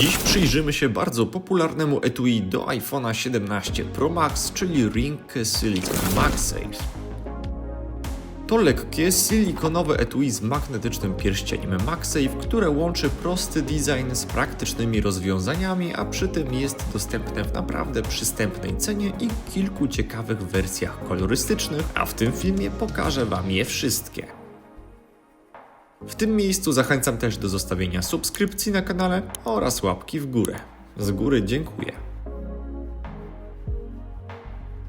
Dziś przyjrzymy się bardzo popularnemu etui do iPhone'a 17 Pro Max, czyli Ring Silicon MagSafe. To lekkie, silikonowe etui z magnetycznym pierścieniem MagSafe, które łączy prosty design z praktycznymi rozwiązaniami, a przy tym jest dostępne w naprawdę przystępnej cenie i kilku ciekawych wersjach kolorystycznych, a w tym filmie pokażę Wam je wszystkie. W tym miejscu zachęcam też do zostawienia subskrypcji na kanale oraz łapki w górę. Z góry dziękuję.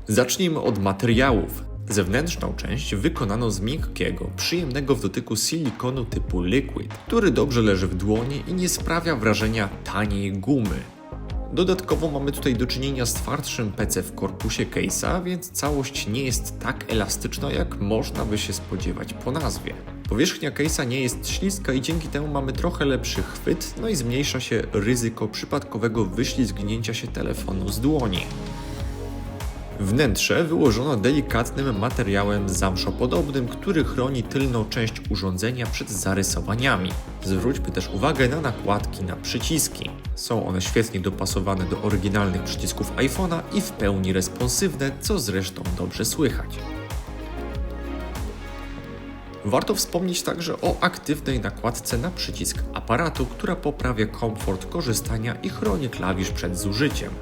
Zacznijmy od materiałów. Zewnętrzną część wykonano z miękkiego, przyjemnego w dotyku silikonu typu liquid, który dobrze leży w dłoni i nie sprawia wrażenia taniej gumy. Dodatkowo mamy tutaj do czynienia z twardszym PC w korpusie case'a, więc całość nie jest tak elastyczna, jak można by się spodziewać po nazwie. Powierzchnia case'a nie jest śliska i dzięki temu mamy trochę lepszy chwyt, no i zmniejsza się ryzyko przypadkowego wyślizgnięcia się telefonu z dłoni. Wnętrze wyłożono delikatnym materiałem zamszopodobnym, który chroni tylną część urządzenia przed zarysowaniami. Zwróćmy też uwagę na nakładki na przyciski. Są one świetnie dopasowane do oryginalnych przycisków iPhone'a i w pełni responsywne, co zresztą dobrze słychać. Warto wspomnieć także o aktywnej nakładce na przycisk aparatu, która poprawia komfort korzystania i chroni klawisz przed zużyciem.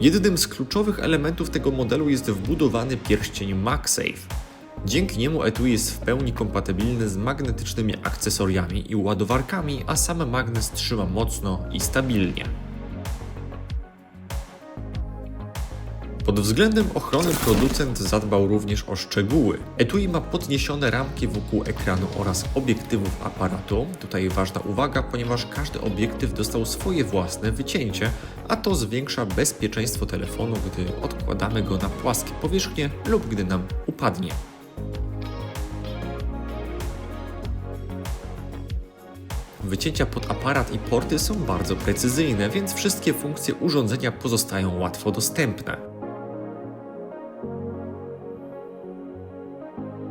Jednym z kluczowych elementów tego modelu jest wbudowany pierścień MagSafe. Dzięki niemu etui jest w pełni kompatybilny z magnetycznymi akcesoriami i ładowarkami, a sam magnes trzyma mocno i stabilnie. Pod względem ochrony producent zadbał również o szczegóły. Etui ma podniesione ramki wokół ekranu oraz obiektywów aparatu. Tutaj ważna uwaga, ponieważ każdy obiektyw dostał swoje własne wycięcie, a to zwiększa bezpieczeństwo telefonu, gdy odkładamy go na płaskie powierzchnie lub gdy nam upadnie. Wycięcia pod aparat i porty są bardzo precyzyjne, więc wszystkie funkcje urządzenia pozostają łatwo dostępne.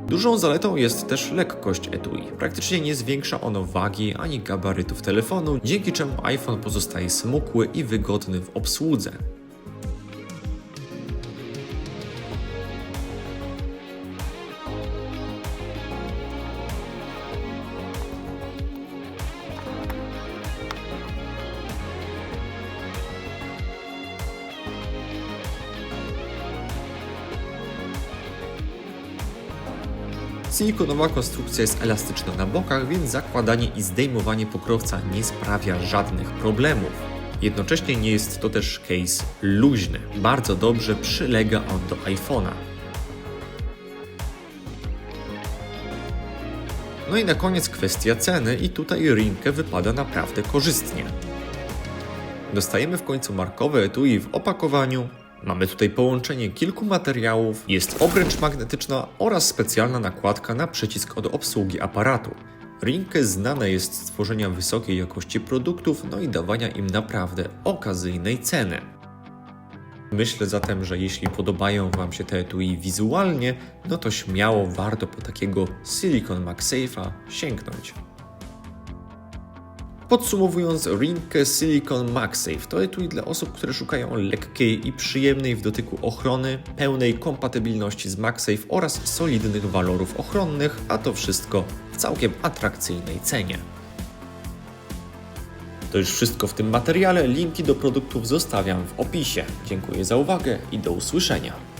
Dużą zaletą jest też lekkość etui. Praktycznie nie zwiększa ono wagi ani gabarytów telefonu, dzięki czemu iPhone pozostaje smukły i wygodny w obsłudze. Silikonowa konstrukcja jest elastyczna na bokach, więc zakładanie i zdejmowanie pokrowca nie sprawia żadnych problemów. Jednocześnie nie jest to też case luźny. Bardzo dobrze przylega on do iPhone'a. No i na koniec kwestia ceny i tutaj Rinke wypada naprawdę korzystnie. Dostajemy w końcu markowe etui w opakowaniu. Mamy tutaj połączenie kilku materiałów, jest obręcz magnetyczna oraz specjalna nakładka na przycisk od obsługi aparatu. Rinke znane jest z tworzenia wysokiej jakości produktów, no i dawania im naprawdę okazyjnej ceny. Myślę zatem, że jeśli podobają Wam się te etui wizualnie, no to śmiało warto po takiego Silicon MagSafe'a sięgnąć. Podsumowując, Rinke Silicon MagSafe to etui dla osób, które szukają lekkiej i przyjemnej w dotyku ochrony, pełnej kompatybilności z MagSafe oraz solidnych walorów ochronnych, a to wszystko w całkiem atrakcyjnej cenie. To już wszystko w tym materiale. Linki do produktów zostawiam w opisie. Dziękuję za uwagę i do usłyszenia.